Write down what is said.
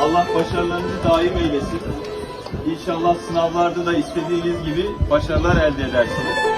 Allah başarılarınızı daim eylesin. İnşallah sınavlarda da istediğiniz gibi başarılar elde edersiniz.